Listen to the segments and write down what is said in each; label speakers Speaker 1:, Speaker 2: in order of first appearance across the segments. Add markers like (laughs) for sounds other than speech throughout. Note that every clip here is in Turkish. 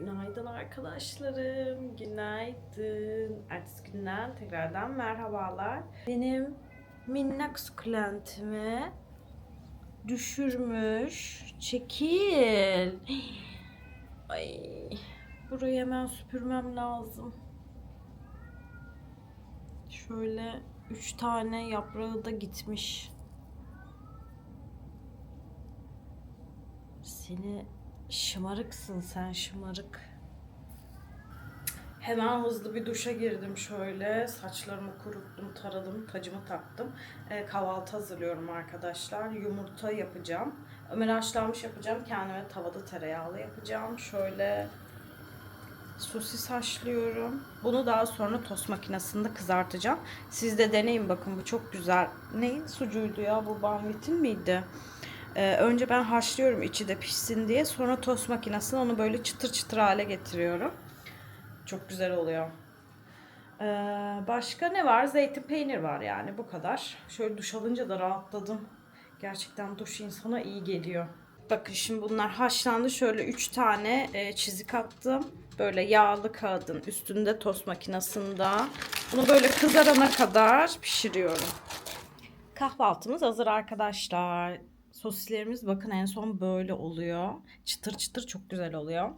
Speaker 1: Günaydın arkadaşlarım. Günaydın. Ertesi günden tekrardan merhabalar. Benim minnak sukulentimi düşürmüş. Çekil. Ay. Burayı hemen süpürmem lazım. Şöyle üç tane yaprağı da gitmiş. Seni şımarıksın sen şımarık. Hemen hızlı bir duşa girdim şöyle. Saçlarımı kuruttum, taradım, tacımı taktım. Ee, kahvaltı hazırlıyorum arkadaşlar. Yumurta yapacağım. Ömer haşlanmış yapacağım. Kendime tavada tereyağlı yapacağım. Şöyle sosis haşlıyorum. Bunu daha sonra tost makinesinde kızartacağım. Siz de deneyin bakın bu çok güzel. Neyin sucuğuydu ya bu banvitin miydi? Ee, önce ben haşlıyorum içi de pişsin diye. Sonra tost makinesine onu böyle çıtır çıtır hale getiriyorum. Çok güzel oluyor. Ee, başka ne var? Zeytin peynir var yani bu kadar. Şöyle duş alınca da rahatladım. Gerçekten duş insana iyi geliyor. Bakın şimdi bunlar haşlandı. Şöyle 3 tane e, çizik attım. Böyle yağlı kağıdın üstünde tost makinesinde. Bunu böyle kızarana kadar pişiriyorum. Kahvaltımız hazır arkadaşlar. Sosislerimiz bakın en son böyle oluyor. Çıtır çıtır çok güzel oluyor.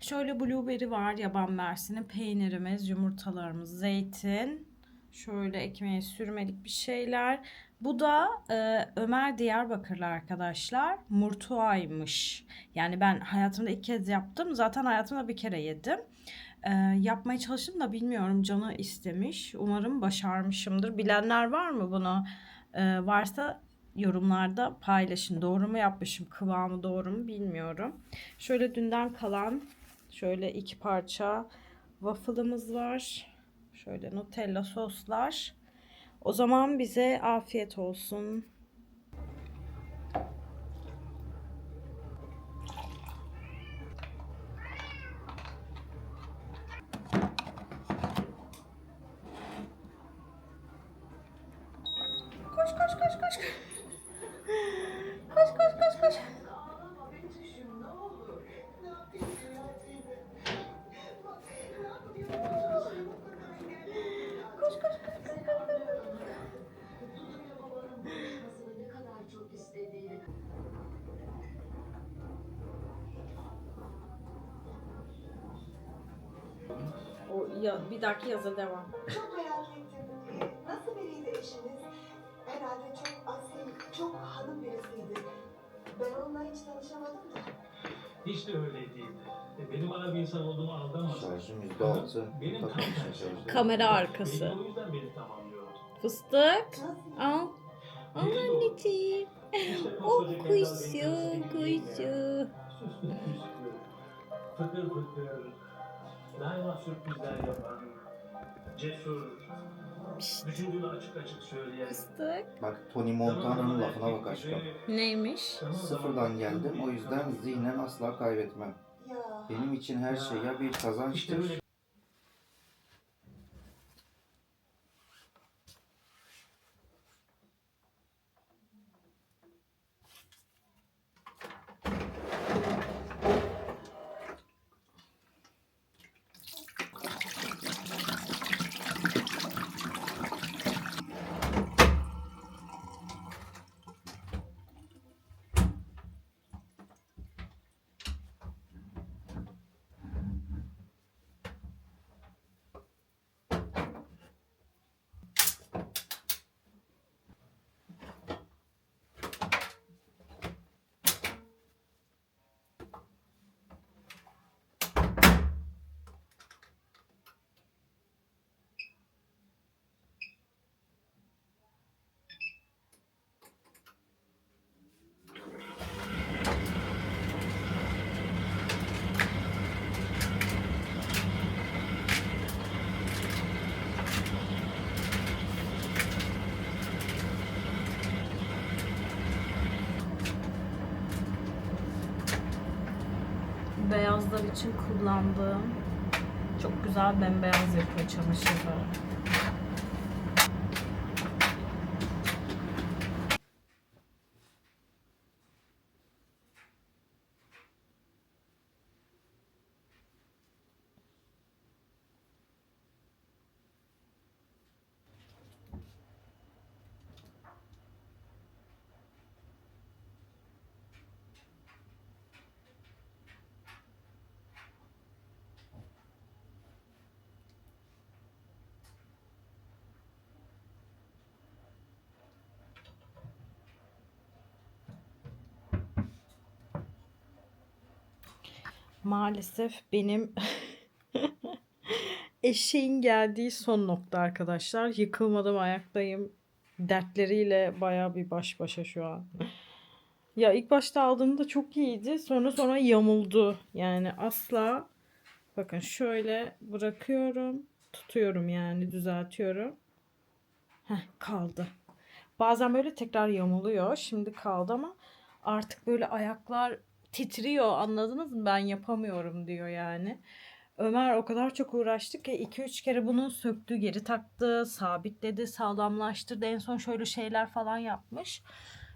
Speaker 1: Şöyle blueberry var yaban mersini, peynirimiz, yumurtalarımız, zeytin. Şöyle ekmeğe sürmelik bir şeyler. Bu da e, Ömer Diyarbakırlı arkadaşlar. Murtuaymış. Yani ben hayatımda ilk kez yaptım. Zaten hayatımda bir kere yedim. E, yapmaya çalıştım da bilmiyorum canı istemiş. Umarım başarmışımdır. Bilenler var mı bunu? E, varsa yorumlarda paylaşın. Doğru mu yapmışım, kıvamı doğru mu bilmiyorum. Şöyle dünden kalan şöyle iki parça waffle'ımız var. Şöyle Nutella soslar. O zaman bize afiyet olsun. Koş koş koş koş. Bir dahaki yaza devam.
Speaker 2: Çok merak ettim. Nasıl biriydi eşiniz? Herhalde çok asil, çok hanım birisiydi. Ben onunla hiç tanışamadım da.
Speaker 3: Hiç de öyle değildi. E, Benim ara bir insan olduğumu aldanmasın.
Speaker 4: Şarjım yüzde altı.
Speaker 3: Benim tam tersi.
Speaker 1: Kamera arkası.
Speaker 3: Belki o yüzden beni tamamlıyordu.
Speaker 1: Fıstık. Al. Al anneciğim. Oh.
Speaker 3: Süslü püslü. Fıkır fıkır. Daima sürprizler yapan. Cesur. Düşündüğünü açık açık söyleyen.
Speaker 1: Fıstık.
Speaker 4: Bak Tony Montana'nın lafına bak aşkım.
Speaker 1: Neymiş?
Speaker 4: Sıfırdan geldim o yüzden zihnen asla kaybetmem.
Speaker 2: Ya.
Speaker 4: Benim için her şey ya bir kazançtır
Speaker 1: Beyazlar için kullandığım çok güzel bembeyaz yapıyor çamaşırları. Maalesef benim (laughs) eşeğin geldiği son nokta arkadaşlar. Yıkılmadım ayaktayım. Dertleriyle baya bir baş başa şu an. Ya ilk başta aldığımda çok iyiydi. Sonra sonra yamuldu. Yani asla bakın şöyle bırakıyorum. Tutuyorum yani düzeltiyorum. Heh, kaldı. Bazen böyle tekrar yamuluyor. Şimdi kaldı ama artık böyle ayaklar titriyor anladınız mı? Ben yapamıyorum diyor yani. Ömer o kadar çok uğraştı ki 2-3 kere bunu söktü, geri taktı, sabitledi, sağlamlaştırdı. En son şöyle şeyler falan yapmış.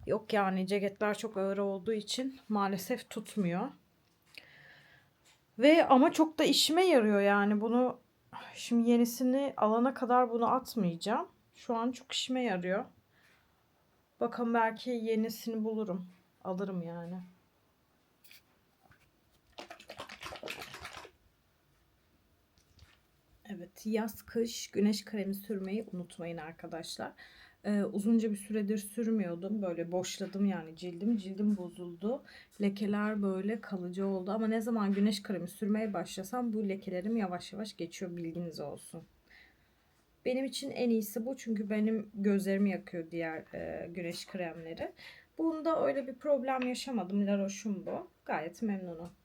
Speaker 1: Yok yani ceketler çok ağır olduğu için maalesef tutmuyor. Ve ama çok da işime yarıyor yani bunu şimdi yenisini alana kadar bunu atmayacağım. Şu an çok işime yarıyor. Bakın belki yenisini bulurum. Alırım yani. Evet, yaz kış güneş kremi sürmeyi unutmayın arkadaşlar. Ee, uzunca bir süredir sürmüyordum. Böyle boşladım yani cildim. Cildim bozuldu. Lekeler böyle kalıcı oldu. Ama ne zaman güneş kremi sürmeye başlasam bu lekelerim yavaş yavaş geçiyor. Bilginiz olsun. Benim için en iyisi bu. Çünkü benim gözlerimi yakıyor diğer e, güneş kremleri. Bunda öyle bir problem yaşamadım. La Roche'un bu. Gayet memnunum.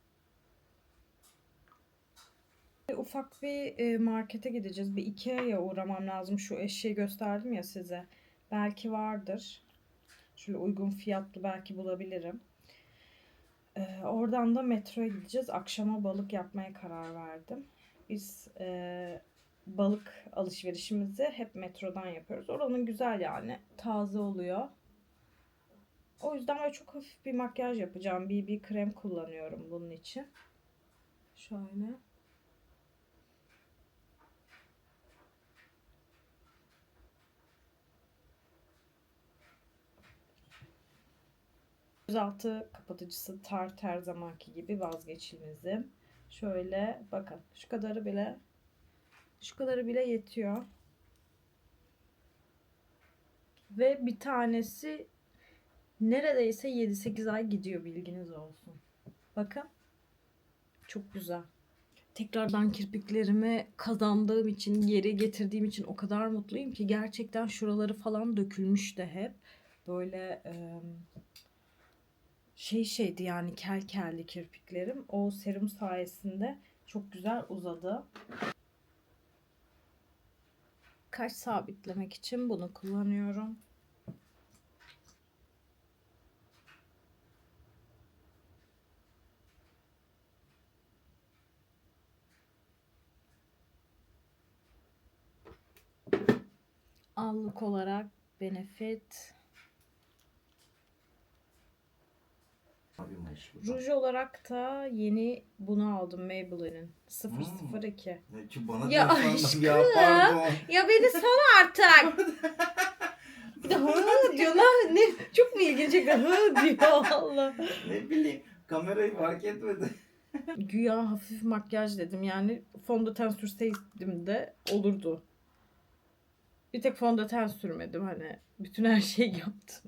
Speaker 1: Ufak bir markete gideceğiz. Bir Ikea'ya uğramam lazım. Şu eşeği gösterdim ya size. Belki vardır. Şöyle uygun fiyatlı belki bulabilirim. Oradan da metroya gideceğiz. Akşama balık yapmaya karar verdim. Biz e, balık alışverişimizi hep metrodan yapıyoruz. Oranın güzel yani. Taze oluyor. O yüzden böyle çok hafif bir makyaj yapacağım. BB krem kullanıyorum bunun için. Şöyle. Gözaltı kapatıcısı Tarte her zamanki gibi vazgeçilmezim. Şöyle bakın şu kadarı bile şu kadarı bile yetiyor. Ve bir tanesi neredeyse 7-8 ay gidiyor bilginiz olsun. Bakın. Çok güzel. Tekrardan kirpiklerimi kazandığım için, geri getirdiğim için o kadar mutluyum ki gerçekten şuraları falan dökülmüş de hep. Böyle e, şey şeydi yani kel kelli kirpiklerim. O serum sayesinde çok güzel uzadı. Kaş sabitlemek için bunu kullanıyorum. Allık olarak Benefit Ruj olarak da yeni bunu aldım Maybelline'in 002.
Speaker 4: Ne ki bana
Speaker 1: Ya (laughs) aşkım.
Speaker 4: Ya pardon.
Speaker 1: Ya beni sal artık. (laughs) Bir de hı diyor lan. Ne, çok mu ilginç? Hı diyor Allah.
Speaker 4: ne bileyim kamerayı fark etmedi. (laughs)
Speaker 1: Güya hafif makyaj dedim yani fondöten sürseydim de olurdu. Bir tek fondöten sürmedim hani bütün her şeyi yaptım.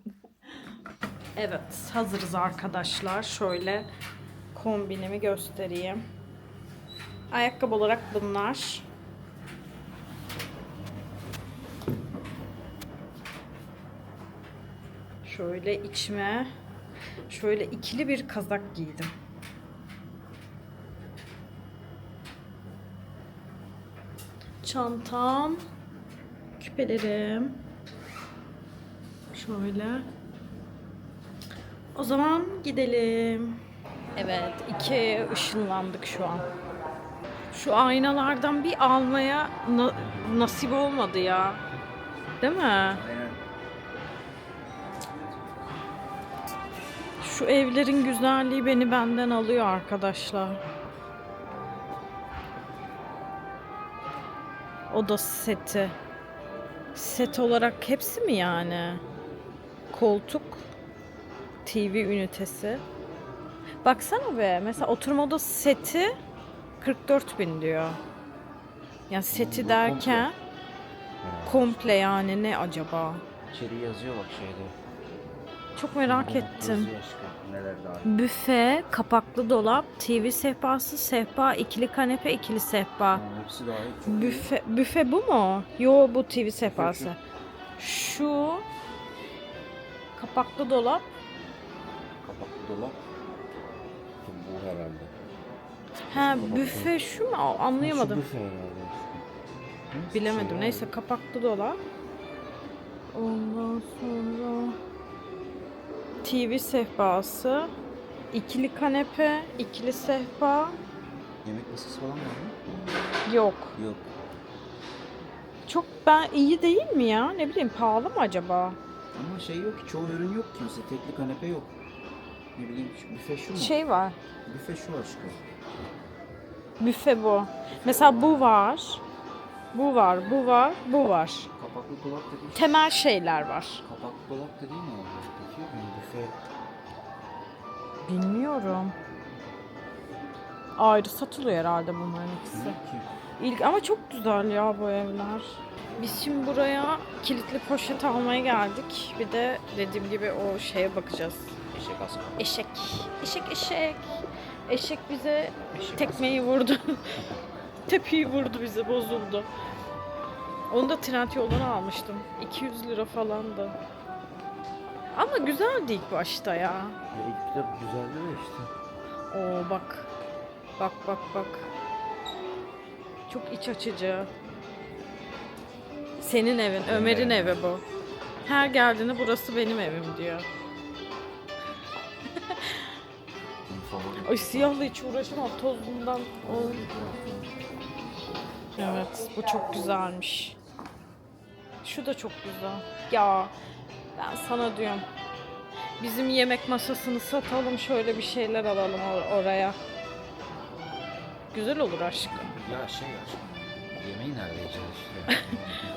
Speaker 1: Evet hazırız arkadaşlar. Şöyle kombinimi göstereyim. Ayakkabı olarak bunlar. Şöyle içime şöyle ikili bir kazak giydim. Çantam, küpelerim. Şöyle. O zaman gidelim. Evet, iki ışınlandık şu an. Şu aynalardan bir almaya na- nasip olmadı ya. Değil mi? Şu evlerin güzelliği beni benden alıyor arkadaşlar. Oda seti. Set olarak hepsi mi yani? Koltuk, TV ünitesi. Baksana be mesela oturma odası seti 44 bin diyor. Yani seti derken
Speaker 4: komple.
Speaker 1: komple yani ne acaba?
Speaker 4: İçeri yazıyor bak şeyde.
Speaker 1: Çok merak
Speaker 4: Bu
Speaker 1: ettim.
Speaker 4: aşkım.
Speaker 1: Büfe, kapaklı dolap, TV sehpası, sehpa, ikili kanepe, ikili sehpa.
Speaker 4: Yani hepsi dahil.
Speaker 1: Büfe, büfe bu mu? Yo bu TV sehpası. Şu kapaklı dolap.
Speaker 4: Kapaklı dolap. Bu herhalde.
Speaker 1: Ha büfe şu mu? Anlayamadım.
Speaker 4: Şu büfe herhalde. Neyse,
Speaker 1: Bilemedim.
Speaker 4: şey
Speaker 1: Neyse kapaklı dolap. Ondan sonra TV sehpası, ikili kanepe, ikili sehpa.
Speaker 4: Yemek masası falan var mı?
Speaker 1: Yok.
Speaker 4: Yok.
Speaker 1: Çok ben iyi değil mi ya? Ne bileyim pahalı mı acaba?
Speaker 4: Ama şey yok ki çoğu ürün yok ki mesela tekli kanepe yok. Ne bileyim büfe şu mu?
Speaker 1: Şey var.
Speaker 4: Büfe şu aşkım.
Speaker 1: Büfe bu. Mesela bu var. Bu var, bu var, bu var.
Speaker 4: Kapaklı dolap dediğin şey.
Speaker 1: Temel şeyler var.
Speaker 4: Kapaklı dolap dediğin ne oluyor peki? Yani büfe
Speaker 1: Bilmiyorum. Ayrı satılıyor herhalde bunların ikisi. İlk ama çok güzel ya bu evler. Biz şimdi buraya kilitli poşet almaya geldik. Bir de dediğim gibi o şeye bakacağız.
Speaker 4: Eşek askı.
Speaker 1: Eşek. Eşek eşek. Eşek bize
Speaker 4: Eşek
Speaker 1: tekmeyi vurdu. (laughs) Tepiyi vurdu bize bozuldu. Onu da trend yoldan almıştım. 200 lira falandı. Ama güzeldi ilk başta ya.
Speaker 4: İlk kitap güzeldi de işte.
Speaker 1: Oo bak. Bak bak bak. Çok iç açıcı. Senin evin, Ömer'in evi bu. Her geldiğinde burası benim evim diyor.
Speaker 4: Favorim.
Speaker 1: Ay siyahla hiç uğraşamam tozundan. O... Evet bu çok güzelmiş. Şu da çok güzel. Ya ben sana diyorum. Bizim yemek masasını satalım şöyle bir şeyler alalım or- oraya. Güzel olur aşkım.
Speaker 4: Ya şey aşkım. Yemeği nerede yiyeceğiz işte?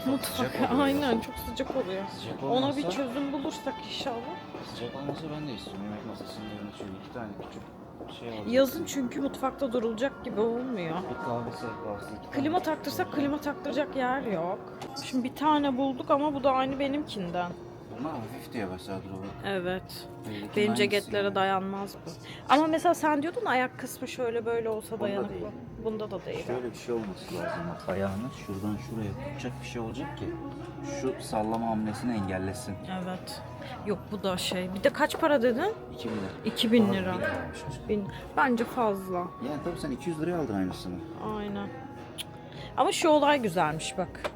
Speaker 4: (laughs)
Speaker 1: Mutfak
Speaker 4: Sıcak oluyor.
Speaker 1: aynen çok sıcak oluyor.
Speaker 4: Sıcak
Speaker 1: Ona bir çözüm bulursak inşallah.
Speaker 4: Sıcak olmasa ben de istiyorum. Yemek masasının yanına şöyle iki tane küçük şey.
Speaker 1: Yazın çünkü mutfakta durulacak gibi olmuyor.
Speaker 4: Bir kahve sehpası. iki tane
Speaker 1: Klima taktırsak klima taktıracak yer yok. Şimdi bir tane bulduk ama bu da aynı benimkinden.
Speaker 4: Bunlar hafif diye dur bak.
Speaker 1: Evet.
Speaker 4: Benim
Speaker 1: Benim ceketlere dayanmaz bu. Ama mesela sen diyordun ayak kısmı şöyle böyle olsa
Speaker 4: Bunda
Speaker 1: dayanıklı.
Speaker 4: değil.
Speaker 1: Bunda da değil.
Speaker 4: Şöyle bir şey olması lazım. Bak ayağını şuradan şuraya tutacak bir şey olacak ki şu sallama hamlesini engellesin.
Speaker 1: Evet. Yok bu da şey. Bir de kaç para dedin?
Speaker 4: 2000 lira.
Speaker 1: 2000
Speaker 4: Daha
Speaker 1: lira.
Speaker 4: Bin.
Speaker 1: Bence fazla.
Speaker 4: Yani tabii sen 200 liraya aldın aynısını.
Speaker 1: Aynen. Ama şu olay güzelmiş bak.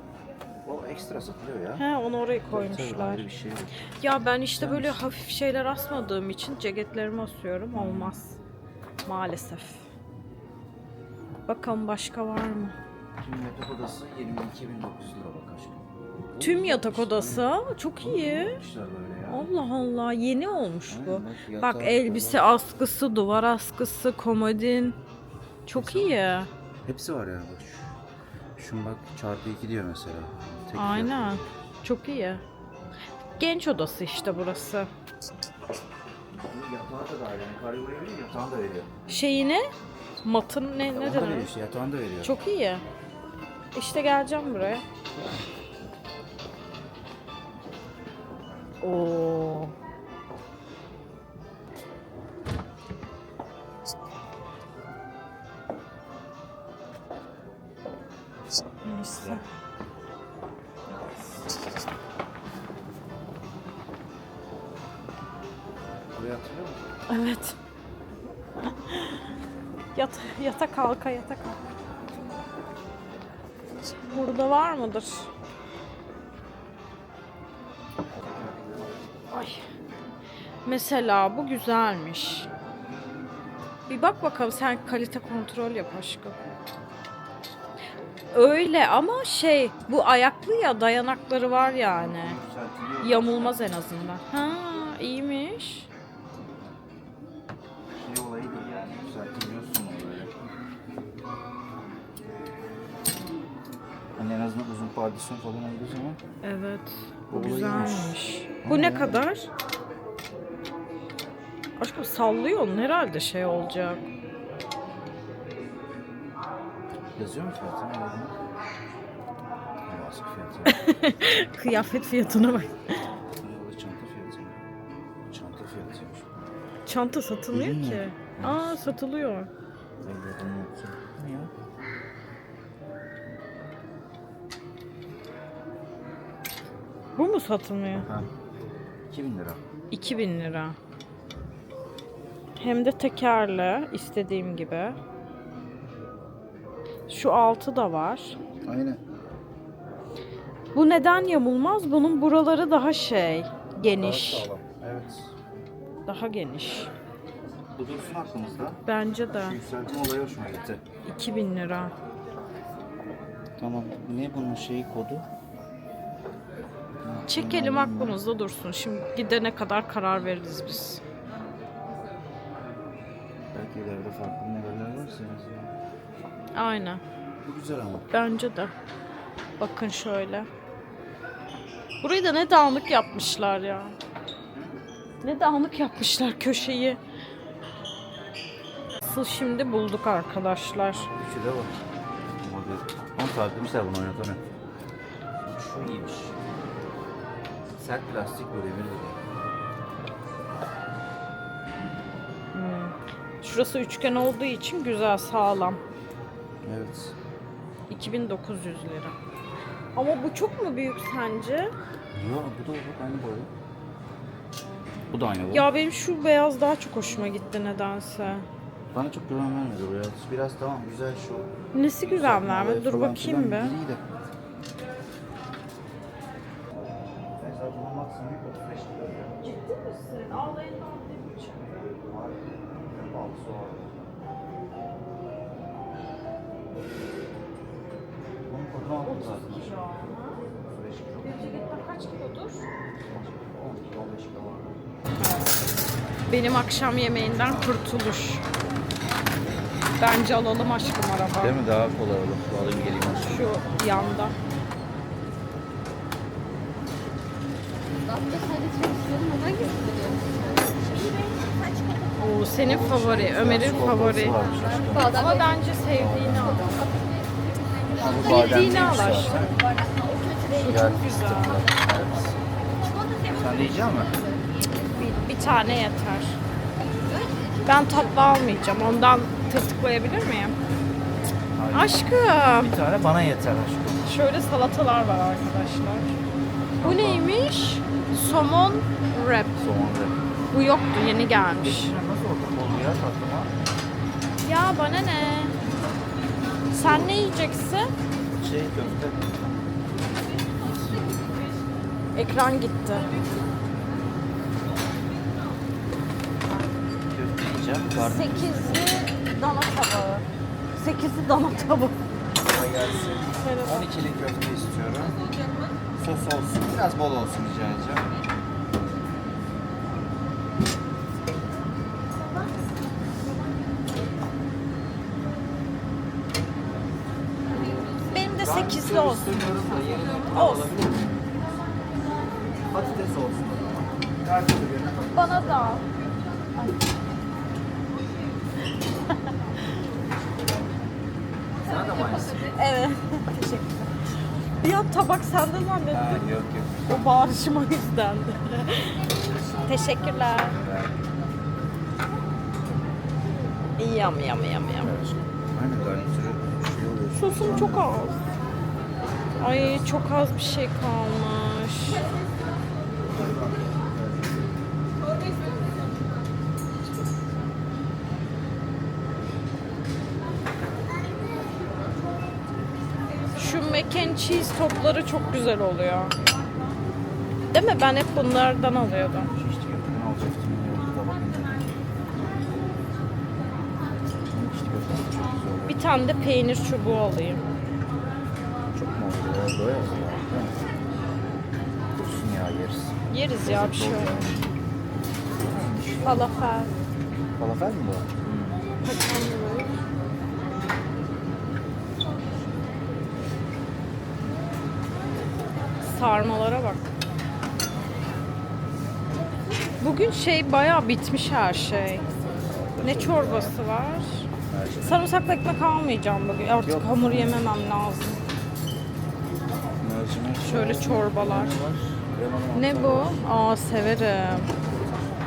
Speaker 4: O ekstra satılıyor ya.
Speaker 1: He onu oraya koymuşlar.
Speaker 4: bir şey yok.
Speaker 1: Ya ben işte böyle hafif şeyler asmadığım için ceketlerimi asıyorum. Olmaz. Maalesef. Bakalım başka var mı?
Speaker 4: Tüm yatak odası 22.900 lira bak aşkım.
Speaker 1: Tüm yatak odası. Çok iyi.
Speaker 4: ya.
Speaker 1: Allah Allah yeni olmuş bu.
Speaker 4: Aynen, bak,
Speaker 1: elbise askısı, duvar askısı, komodin. Çok iyi.
Speaker 4: Hepsi var yani bak. Şu- Şun bak çarpı 2 diyor mesela. Tek.
Speaker 1: Aynen. Çok iyi. Genç odası işte burası.
Speaker 4: Bu Yatağı da dahil yani karyo veriyor yatağını da veriyor.
Speaker 1: Şeyini matın ne ne
Speaker 4: da veriyor
Speaker 1: denir?
Speaker 4: işte yatağını da veriyor.
Speaker 1: Çok iyi. İşte geleceğim buraya. Oo. Neyse.
Speaker 4: Burayı hatırlıyor musun?
Speaker 1: Evet. Yat, yata kalka yata kalka. Burada var mıdır? Ay. Mesela bu güzelmiş. Bir bak bakalım sen kalite kontrol yap aşkım. Öyle ama şey bu ayaklı ya dayanakları var yani.
Speaker 4: Yükseltiliyor.
Speaker 1: Yamulmaz en azından. Ha iyiymiş.
Speaker 4: Şey olayı değil yani yükseltiliyorsun böyle. Hani en azından uzun pardisyon falan olduğu zaman
Speaker 1: Evet. Bu
Speaker 4: Olayı
Speaker 1: güzelmiş. Bu ne kadar? Aşkım sallıyorsun herhalde şey olacak.
Speaker 4: Yazıyor mu fiyatı? Ne yazıyor? Bu askı fiyatı.
Speaker 1: Kıyafet fiyatına bak.
Speaker 4: Çanta fiyatı. Çanta fiyatıymış.
Speaker 1: çanta satılmıyor ki.
Speaker 4: Bilmiyorum.
Speaker 1: Aa satılıyor. Bu mu satılmıyor?
Speaker 4: Ha. 2000 lira.
Speaker 1: 2000 lira. Hem de tekerle istediğim gibi. Şu altı da var.
Speaker 4: Aynen.
Speaker 1: Bu neden yamulmaz? Bunun buraları daha şey, geniş.
Speaker 4: Daha sağlam. Evet.
Speaker 1: Daha geniş.
Speaker 4: Bu dursun aklımızda.
Speaker 1: Bence de.
Speaker 4: Şu yükseltme olayı hoşuma gitti.
Speaker 1: 2000 lira.
Speaker 4: Tamam. Ne bunun şeyi kodu?
Speaker 1: Çekelim aklımızda dursun. Şimdi gidene kadar karar veririz biz.
Speaker 4: Belki ileride farklı modeller varsa en azından.
Speaker 1: Aynen.
Speaker 4: Bu güzel ama.
Speaker 1: Bence de. Bakın şöyle. Burayı da ne dağınık yapmışlar ya. Ne dağınık yapmışlar köşeyi. Asıl şimdi bulduk arkadaşlar.
Speaker 4: Üçü de var. Model. Ama farklıymışlar bunu oynatamıyor. Şu iyiymiş. Sert plastik böyle demir gibi.
Speaker 1: Şurası üçgen olduğu için güzel sağlam.
Speaker 4: Evet.
Speaker 1: 2900 lira. Ama bu çok mu büyük sence?
Speaker 4: Yok bu da bak aynı boy. Bu da aynı boy.
Speaker 1: Ya benim şu beyaz daha çok hoşuma gitti nedense.
Speaker 4: Bana çok güven vermedi bu beyaz. Biraz tamam güzel şu.
Speaker 1: Nesi
Speaker 4: olayı
Speaker 1: vermedi? Dur bakayım bir. Akşam yemeğinden kurtuluş. Bence alalım aşkım araba.
Speaker 4: Değil mi? Daha kolay olur. Alayım geleyim aşkım.
Speaker 1: Şu yanda. Oo, senin favori, Ömer'in favori. Ama bence sevdiğini al. Bildiğini al aşkım. Çok güzel.
Speaker 4: Sen de yiyecek misin?
Speaker 1: Bir, bir tane yeter. Ben tatlı almayacağım. Ondan tırtıklayabilir miyim?
Speaker 4: Hayır.
Speaker 1: Aşkım.
Speaker 4: Bir tane bana yeter aşkım.
Speaker 1: Şöyle salatalar var arkadaşlar. Bu neymiş? Somon wrap.
Speaker 4: Somon ve.
Speaker 1: Bu yoktu, yeni gelmiş.
Speaker 4: Nasıl oldu ya tatlıma?
Speaker 1: Ya bana ne? Sen ne yiyeceksin?
Speaker 4: Şey köfte.
Speaker 1: Ekran gitti.
Speaker 4: Yiyeceğim. Karnım
Speaker 1: Sekizli dana tabağı. Sekizli dana tabağı.
Speaker 4: Kolay gelsin.
Speaker 1: Merhaba.
Speaker 4: 12'li köfte istiyorum. Sos olsun. Biraz bol olsun rica edeceğim.
Speaker 1: Benim de sekizli olsun. Olsun.
Speaker 4: Patates olsun o zaman.
Speaker 1: Bana da. al.
Speaker 4: Sana da mı aynısı?
Speaker 1: Evet. (laughs) Teşekkürler. Bir an tabak sende
Speaker 4: Ha,
Speaker 1: zannettim.
Speaker 4: yok yok.
Speaker 1: O bağırışım o yüzdendi. (laughs) Teşekkürler. Yam yam yam yam.
Speaker 4: Aynen garnitürü şey oluyor.
Speaker 1: Sosum çok az. Ay çok az bir şey kalmış. Şu mac and cheese topları çok güzel oluyor. Değil mi? Ben hep bunlardan alıyordum. Bir tane de peynir çubuğu alayım.
Speaker 4: Çok mu oldu? Doyar mı? Dursun ya yeriz.
Speaker 1: Yeriz ya bir şey. Falafel.
Speaker 4: Falafel mi bu?
Speaker 1: Kaç tane var? Sarmalara bak. Bugün şey bayağı bitmiş her şey. Ne çorbası var? Sarımsaklı ekmek almayacağım bugün. Artık
Speaker 4: Yok.
Speaker 1: hamur yememem lazım.
Speaker 4: Mercimek
Speaker 1: Şöyle çorbalar.
Speaker 4: Ne
Speaker 1: bu? Aa severim.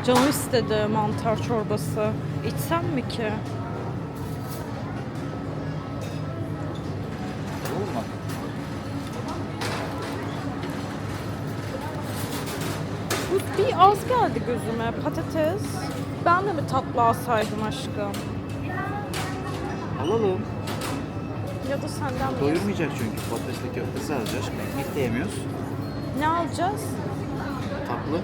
Speaker 1: Canım istedi mantar çorbası. İçsem mi ki? Bir az geldi gözüme. Patates. Ben de mi tatlı alsaydım aşkım?
Speaker 4: Alalım.
Speaker 1: Ya da senden mi?
Speaker 4: Doyurmayacak çünkü. Patatesli köftesi alacağız. Ekmek de yemiyoruz.
Speaker 1: Ne alacağız?
Speaker 4: Tatlı.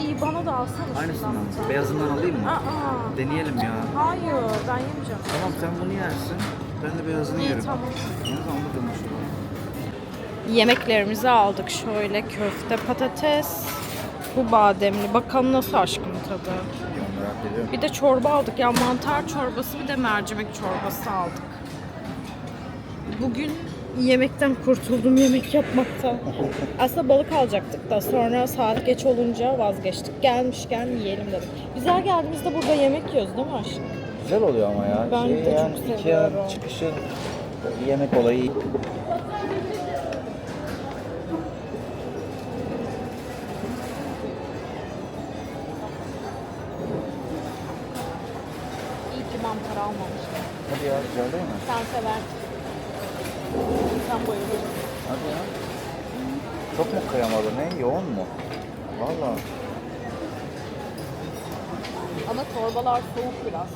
Speaker 1: İyi bana da alsana şundan
Speaker 4: Aynısından.
Speaker 1: tane.
Speaker 4: Beyazından alayım mı?
Speaker 1: Aa,
Speaker 4: Deneyelim ya.
Speaker 1: hayır ben yemeyeceğim.
Speaker 4: Tamam sen bunu yersin. Ben de beyazını
Speaker 1: İyi
Speaker 4: yerim.
Speaker 1: tamam.
Speaker 4: Da konuşalım.
Speaker 1: Yemeklerimizi aldık şöyle köfte, patates, bu bademli. Bakalım nasıl aşkım tadı. Bir de çorba aldık ya mantar çorbası bir de mercimek çorbası aldık. Bugün yemekten kurtuldum yemek yapmaktan. Aslında balık alacaktık da sonra saat geç olunca vazgeçtik. Gelmişken yiyelim dedik. Biz her geldiğimizde burada yemek yiyoruz değil mi aşkım?
Speaker 4: Güzel oluyor ama ya.
Speaker 1: Ben
Speaker 4: şey,
Speaker 1: de çok
Speaker 4: yani
Speaker 1: seviyorum.
Speaker 4: Ikea çıkışı yemek olayı.
Speaker 1: Seversin. Sen bayılırsın.
Speaker 4: Hadi ya. Çok mu kremalı ne? Yoğun mu? Valla.
Speaker 1: Ama torbalar soğuk biraz.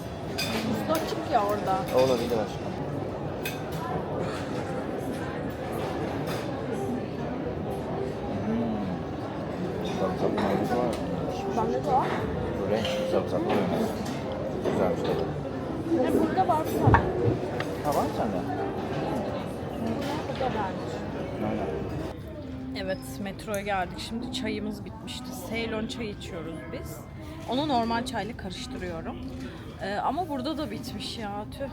Speaker 1: Üstü açık ya orada.
Speaker 4: Olabilir aşkım. Sarımsaklı mayonez var.
Speaker 1: Bende de var.
Speaker 4: Böyle sarımsaklı mayonez. Güzelmiş tadı.
Speaker 1: Ne burada var bir tane.
Speaker 4: Ha var mı sende?
Speaker 1: Evet metroya geldik. Şimdi çayımız bitmişti. Ceylon çay içiyoruz biz. Onu normal çayla karıştırıyorum. Ee, ama burada da bitmiş ya. Tüh.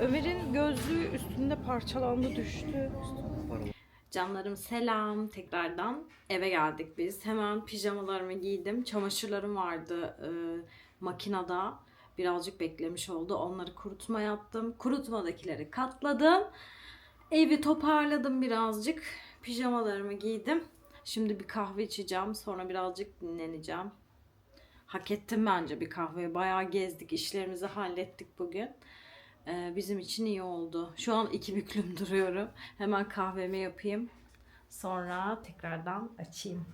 Speaker 1: Ömer'in gözlüğü üstünde parçalandı düştü. Canlarım selam tekrardan eve geldik biz. Hemen pijamalarımı giydim. Çamaşırlarım vardı e, makinede. Birazcık beklemiş oldu. Onları kurutma yaptım. Kurutmadakileri katladım. Evi toparladım birazcık. Pijamalarımı giydim. Şimdi bir kahve içeceğim. Sonra birazcık dinleneceğim. Hak ettim bence bir kahveyi. Bayağı gezdik. işlerimizi hallettik bugün. Ee, bizim için iyi oldu. Şu an iki büklüm duruyorum. Hemen kahvemi yapayım. Sonra tekrardan açayım.